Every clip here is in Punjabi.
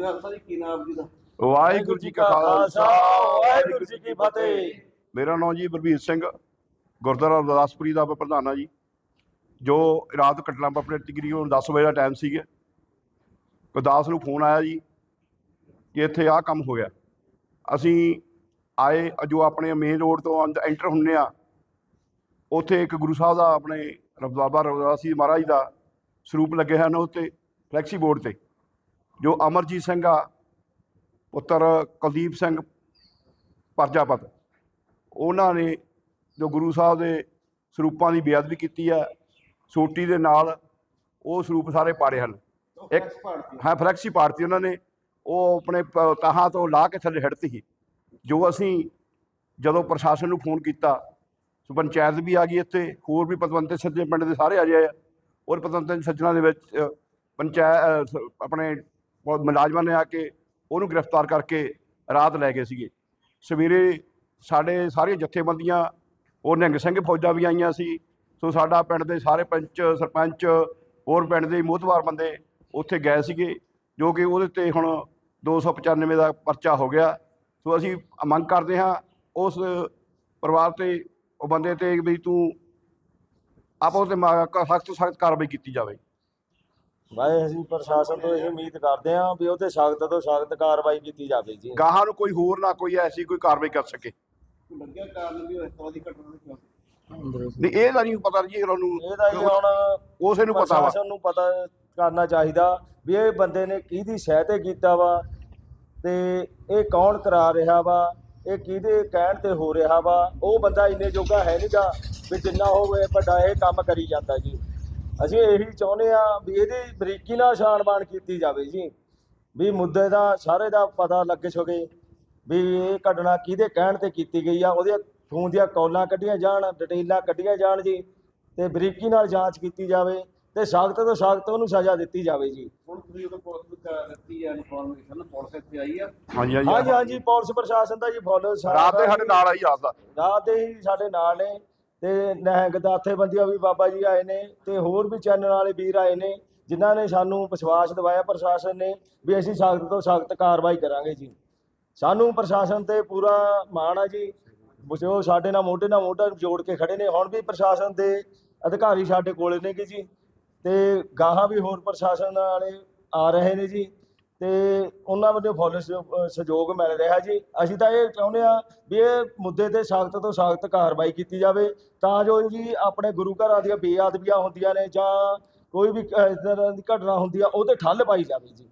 ਖਾਲਸਾ ਜੀ ਕੀ ਨਾਮ ਜੀ ਦਾ? ਵਾਹਿਗੁਰੂ ਜੀ ਕਾ ਖਾਲਸਾ, ਵਾਹਿਗੁਰੂ ਜੀ ਕੀ ਫਤਿਹ। ਮੇਰਾ ਨਾਮ ਜੀ ਬਲਬੀਰ ਸਿੰਘ, ਗੁਰਦੁਆਰਾ ਗੁਰਦਾਸਪੁਰੀ ਦਾ ਪ੍ਰਧਾਨ ਆ ਜੀ। ਜੋ ਰਾਤ ਘਟਨਾ ਵਾਪਰੀ ਤਕਰੀਬਨ 10 ਵਜੇ ਦਾ ਟਾਈਮ ਸੀਗਾ। ਗੁਰਦਾਸ ਨੂੰ ਫੋਨ ਆਇਆ ਜੀ ਕਿ ਇੱਥੇ ਆਹ ਕੰਮ ਹੋ ਗਿਆ ਅਸੀਂ ਆਏ, ਜੋ ਆਪਣੇ ਮੇਨ ਰੋਡ ਤੋਂ ਐਂਟਰ ਹੁੰਨੇ ਆ, ਉੱਥੇ ਇੱਕ ਗੁਰੂ ਸਾਹਿਬ ਦਾ ਆਪਣੇ ਰਬਦਾਬਾ ਰਵਿਦਾਸੀ ਮਹਾਰਾਜ ਦਾ ਸਰੂਪ ਲੱਗੇ ਹਨ ਉੱਤੇ ਫਲੈਕਸੀ ਬੋਰਡ ਤੇ। ਜੋ ਅਮਰਜੀਤ ਸਿੰਘ ਆ ਪੁੱਤਰ ਕੁਲਦੀਪ ਸਿੰਘ ਪਰਜਾਪਤ ਉਹਨਾਂ ਨੇ ਜੋ ਗੁਰੂ ਸਾਹਿਬ ਦੇ ਸਰੂਪਾਂ ਦੀ ਬੇਅਦਬੀ ਕੀਤੀ ਹੈ ਸੋਟੀ ਦੇ ਨਾਲ ਉਹ ਸਰੂਪ ਸਾਰੇ ਪਾੜੇ ਹਨ। ਇੱਕ ਹਾਂ ਫਲੈਕਸੀ ਪਾੜਤੀ ਉਹਨਾਂ ਨੇ। ਉਹ ਆਪਣੇ ਤਾਹਾਂ ਤੋਂ ਲਾ ਕੇ ਥੱਲੇ ਹਟਤੀ ਸੀ। ਜੋ ਅਸੀਂ ਜਦੋਂ ਪ੍ਰਸ਼ਾਸਨ ਨੂੰ ਫੋਨ ਕੀਤਾ ਸੋ ਪੰਚਾਇਤ ਵੀ ਆ ਗਈ ਇੱਥੇ ਹੋਰ ਵੀ ਪਤਵੰਤੇ ਸੱਜੇ ਪਿੰਡ ਦੇ ਸਾਰੇ ਆ ਆ। ਔਰ ਪਤਵੰਤੇ ਸੱਜਣਾ ਦੇ ਵਿੱਚ ਪੰਚਾਇਤ ਆਪਣੇ ਮੁਲਾਜ਼ਮਾਂ ਨੇ ਆ ਕੇ ਉਹਨੂੰ ਗ੍ਰਿਫਤਾਰ ਕਰਕੇ ਰਾਤ ਲੈ ਗਏ ਸੀਗੇ। ਸਵੇਰੇ ਸਾਡੇ ਸਾਰੀਆਂ ਜਥੇਬੰਦੀਆਂ, ਉਹ ਨਿਹੰਗ ਸਿੰਘ ਫੌਜਾਂ ਵੀ ਆਈਆਂ ਸੀ। ਸੋ ਸਾਡਾ ਪਿੰਡ ਦੇ ਸਾਰੇ ਪੰਚ, ਸਰਪੰਚ, ਹੋਰ ਪਿੰਡ ਦੇ ਮੋਹਤਵਾਰ ਬੰਦੇ ਉੱਥੇ ਗਏ ਸੀਗੇ, ਜੋ ਕਿ ਉਹਦੇ ਤੇ ਹੁਣ 295 ਦਾ ਪਰਚਾ ਹੋ ਗਿਆ। ਸੋ ਅਸੀਂ ਮੰਗ ਕਰਦੇ ਹਾਂ ਉਸ ਪਰਿਵਾਰ ਤੇ, ਉਹ ਬੰਦੇ ਤੇ ਵੀ ਤੂੰ ਆਪੋ ਤੇ ਸਖਤ ਤੋਂ ਸਖਤ ਕਾਰਵਾਈ ਕੀਤੀ ਜਾਵੇ। ਭਾਈ ਅਸੀਂ ਪ੍ਰਸ਼ਾਸਨ ਤੋਂ ਇਹ ਉਮੀਦ ਕਰਦੇ ਹਾਂ ਵੀ ਉਹ ਤੇ ਸਖਤ ਤੋਂ ਸਖਤ ਕਾਰਵਾਈ ਕੀਤੀ ਜਾਵੇ ਜੀ। ਗਾਹਾਂ ਨੂੰ ਕੋਈ ਹੋਰ ਨਾ ਕੋਈ ਐਸੀ ਕੋਈ ਕਾਰਵਾਈ ਕਰ ਸਕੇ। ਲੱਗਿਆ ਕਾਰਨ ਵੀ ਇਸ ਤਰ੍ਹਾਂ ਦੀ ਘਟਨਾ ਦੇ ਕਿਉਂ? ਨਹੀਂ ਇਹ ਤਾਂ ਨਹੀਂ ਪਤਾ ਜੀ ਉਹਨਾਂ ਨੂੰ ਇਹਦਾ ਜੀ ਹੁਣ ਉਸੇ ਨੂੰ ਪਤਾ ਵਾ। ਪ੍ਰਸ਼ਾਸਨ ਨੂੰ ਪਤਾ ਕਰਨਾ ਚਾਹੀਦਾ ਵੀ ਇਹ ਬੰਦੇ ਨੇ ਕਿਹਦੀ ਸਹਾਇਤਾ ਕੀਤਾ ਵਾ ਤੇ ਇਹ ਕੌਣ ਕਰਾ ਰਿਹਾ ਵਾ ਇਹ ਕਿਹਦੇ ਕਹਿਣ ਤੇ ਹੋ ਰਿਹਾ ਵਾ ਉਹ ਬੰਦਾ ਇੰਨੇ ਜੋਗਾ ਹੈ ਨਹੀਂਗਾ ਵੀ ਜਿੰਨਾ ਹੋਵੇ ਵੱਡਾ ਇਹ ਕੰਮ ਕਰੀ ਜਾਂਦਾ ਜੀ। ਅਸੀਂ ਇਹੀ ਚਾਹੁੰਦੇ ਆ ਵੀ ਇਹਦੀ ਬਰੀਕੀ ਨਾਲ ਛਾਣਬਾਣ ਕੀਤੀ ਜਾਵੇ ਜੀ। ਵੀ ਮੁੱਦੇ ਦਾ ਸਾਰੇ ਦਾ ਪਤਾ ਲੱਗ ਸਕੇ ਵੀ ਇਹ ਘਟਨਾ ਕਿਹਦੇ ਕਹਿਣ ਤੇ ਕੀਤੀ ਗਈ ਆ ਉਹਦੀਆਂ ਖੂਨ ਦੀਆਂ ਕੌਲਾਂ ਕੱਢੀਆਂ ਜਾਣ ਡਿਟੇਲਾਂ ਕੱਢੀਆਂ ਜਾਣ ਜੀ ਤੇ ਬਰੀਕੀ ਨਾਲ ਜਾਂਚ ਕੀਤੀ ਜਾਵੇ ਤੇ ਸਖਤ ਤੋਂ ਸਖਤ ਉਹਨੂੰ ਸਜ਼ਾ ਦਿੱਤੀ ਜਾਵੇ ਜੀ। ਹੁਣ ਤੁਸੀਂ ਉਹ ਪੁਲਿਸ ਨੂੰ ਕਰ ਦਿੱਤੀ ਹੈ ਇਨਫੋਰਮੇਸ਼ਨ ਪੁਲਿਸ ਇੱਥੇ ਆਈ ਆ। ਹਾਂਜੀ ਹਾਂਜੀ। ਹਾਂਜੀ ਪੁਲਿਸ ਪ੍ਰਸ਼ਾਸਨ ਦਾ ਜੀ ਫੋਲੋ ਰਾਤ ਦੇ ਸਾਡੇ ਨਾਲ ਆਈ ਰਾਤ ਦਾ। ਰਾਤ ਦੇ ਹੀ ਸਾਡੇ ਨਾਲ ਨੇ। ਤੇ ਨਹਿੰਗ ਦਾਥੇਬੰਦੀਆਂ ਵੀ ਬਾਬਾ ਜੀ ਆਏ ਨੇ ਤੇ ਹੋਰ ਵੀ ਚੈਨਲ ਵਾਲੇ ਵੀਰ ਆਏ ਨੇ, ਜਿਨ੍ਹਾਂ ਨੇ ਸਾਨੂੰ ਵਿਸ਼ਵਾਸ ਦਿਵਾਇਆ ਪ੍ਰਸ਼ਾਸਨ ਨੇ ਵੀ ਅਸੀਂ ਸਖਤ ਤੋਂ ਸਖਤ ਕਾਰਵਾਈ ਕਰਾਂਗੇ ਜੀ। ਸਾਨੂੰ ਪ੍ਰਸ਼ਾਸਨ ਤੇ ਪੂਰਾ ਮਾਣ ਆ ਜੀ। ਜੋ ਸਾਡੇ ਨਾਲ ਮੋਢੇ ਨਾਲ ਮੋਢਾ ਜੋੜ ਕੇ ਖੜੇ ਨੇ, ਹੁਣ ਵੀ ਪ੍ਰਸ਼ਾਸਨ ਦੇ ਅਧਿਕਾਰੀ ਸਾਡੇ ਕੋਲੇ ਨੇ ਕਿ ਜੀ। ਤੇ ਗਾਹਾਂ ਵੀ ਹੋਰ ਪ੍ਰਸ਼ਾਸਨ ਵਾਲੇ ਆ ਰਹੇ ਨੇ ਜੀ। ਤੇ ਉਹਨਾਂ ਵੱਲੋਂ ਫੁੱਲ ਸਹਿਯੋਗ ਮਿਲ ਰਿਹਾ ਜੀ। ਅਸੀਂ ਤਾਂ ਇਹ ਚਾਹੁੰਦੇ ਆ ਵੀ ਇਹ ਮੁੱਦੇ ਤੇ ਸਖਤ ਤੋਂ ਸਖਤ ਕਾਰਵਾਈ ਕੀਤੀ ਜਾਵੇ। ਤਾਂ ਜੋ ਜੀ ਆਪਣੇ ਗੁਰੂ ਘਰਾਂ ਦੀਆਂ ਬੇਅਦਬੀਆਂ ਹੁੰਦੀਆਂ ਨੇ ਜਾਂ ਕੋਈ ਵੀ ਇਸ ਤਰ੍ਹਾਂ ਦੀ ਘਟਨਾ ਹੁੰਦੀ ਆ ਉਹ ਤੇ ਠੱਲ ਪਾਈ ਜਾਵੇ ਜੀ।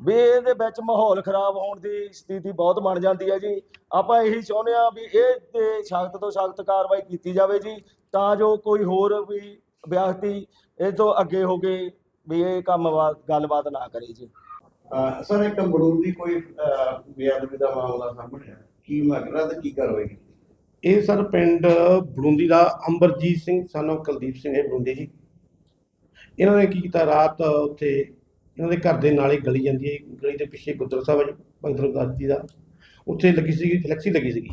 ਵੀ ਇਹਦੇ ਵਿੱਚ ਮਾਹੌਲ ਖਰਾਬ ਹੋਣ ਦੀ ਸਥਿਤੀ ਬਹੁਤ ਬਣ ਜਾਂਦੀ ਹੈ ਜੀ। ਆਪਾਂ ਇਹੀ ਚਾਹੁੰਦੇ ਆ ਵੀ ਇਹ ਤੇ ਸਖਤ ਤੋਂ ਸਖਤ ਕਾਰਵਾਈ ਕੀਤੀ ਜਾਵੇ ਜੀ। ਤਾਂ ਜੋ ਕੋਈ ਹੋਰ ਵੀ ਵਿਅਕਤੀ ਇਹ ਤੋਂ ਅੱਗੇ ਹੋ ਕੇ ਵੀ ਇਹ ਕੰਮ ਵਾ- ਗੱਲਬਾਤ ਨਾ ਕਰੇ ਜੀ। ਅਹ ਸਰ ਇੱਕ ਮੜੂਰ ਦੀ ਕੋਈ ਅਹ, ਬੇਅਦਬੀ ਦਾ ਮਾਮਲਾ ਸਾਹਮਣੇ ਆਇਆ। ਕੀ ਮਗਰਾ ਤੇ ਕੀ ਕਾਰਵਾਈ ਕੀਤੀ? ਇਹ ਸਰ ਪਿੰਡ ਬਲੂੰਦੀ ਦਾ ਅੰਬਰਜੀਤ ਸਿੰਘ ਸਾਨੂੰ ਕੁਲਦੀਪ ਸਿੰਘ ਇਹ ਬਲੂੰਦੀ ਜੀ। ਇਹਨਾਂ ਨੇ ਕੀ ਕੀਤਾ ਰਾਤ ਉੱਥੇ ਇਹਨਾਂ ਦੇ ਘਰ ਦੇ ਨਾਲ ਹੀ ਗਲੀ ਜਾਂਦੀ ਹੈ ਗਲੀ ਦੇ ਪਿੱਛੇ ਗੁਰਦੁਆਰਾ ਸਾਹਿਬ ਹੈ ਜੀ ਭਗਤ ਰਵਿਦਾਸ ਜੀ ਦਾ। ਉੱਥੇ ਲੱਗੀ ਸੀਗੀ ਫਲੈਕਸੀ ਲੱਗੀ ਸੀਗੀ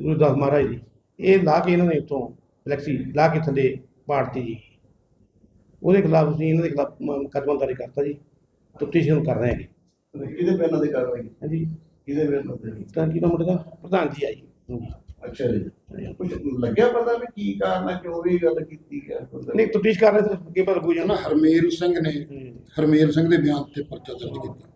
ਗੁਰੂ ਦਾਸ ਮਹਾਰਾਜ ਦੀ। ਇਹ ਲਾ ਕੇ ਇਹਨਾਂ ਨੇ ਉੱਥੋਂ ਫਲੈਕਸੀ ਲਾ ਕੇ ਥੱਲੇ ਪਾੜਤੀ ਜੀ। ਉਹਦੇ ਖਿਲਾਫ ਅਸੀਂ ਇਹਨਾਂ ਦੇ ਖਿਲਾਫ ਮੁਕੱਦਮਾ ਦਰਜ ਕਰਤਾ ਜੀ। ਤਫਤੀਸ਼ ਹੁਣ ਕਰ ਰਹੇ ਹੈਗੇ ਕਿਹਦੇ ਬਿਆਨਾਂ ਤੇ ਕਾਰਵਾਈ ਕੀਤੀ? ਹਾਂਜੀ। ਕਿਹਦੇ ਬਿਆਨਾਂ ਤੇ? ਤਾਂ ਕੀ ਨਾਮ ਮੁੰਡੇ ਦਾ ਪ੍ਰਧਾਨ ਜੀ ਆਈ। ਅੱਛਾ ਜੀ। ਕੁਝ ਲੱਗਿਆ ਪਤਾ ਵੀ ਕੀ ਕਾਰਨ ਹੈ ਕਿਉਂ ਵੀ ਗੱਲ ਕੀਤੀ ਹੈ ਨਹੀਂ ਤਫਤੀਸ਼ ਕਰ ਰਹੇ ਸੀ ਅੱਗੇ ਪਰ ਬੂਝਾ ਨਾ ਹਰਮੇਲ ਸਿੰਘ ਨੇ ਹਰਮੇਲ ਸਿੰਘ ਦੇ ਬਿਆਨ ਤੇ ਪਰਚਾ ਦਰਜ ਕੀਤਾ।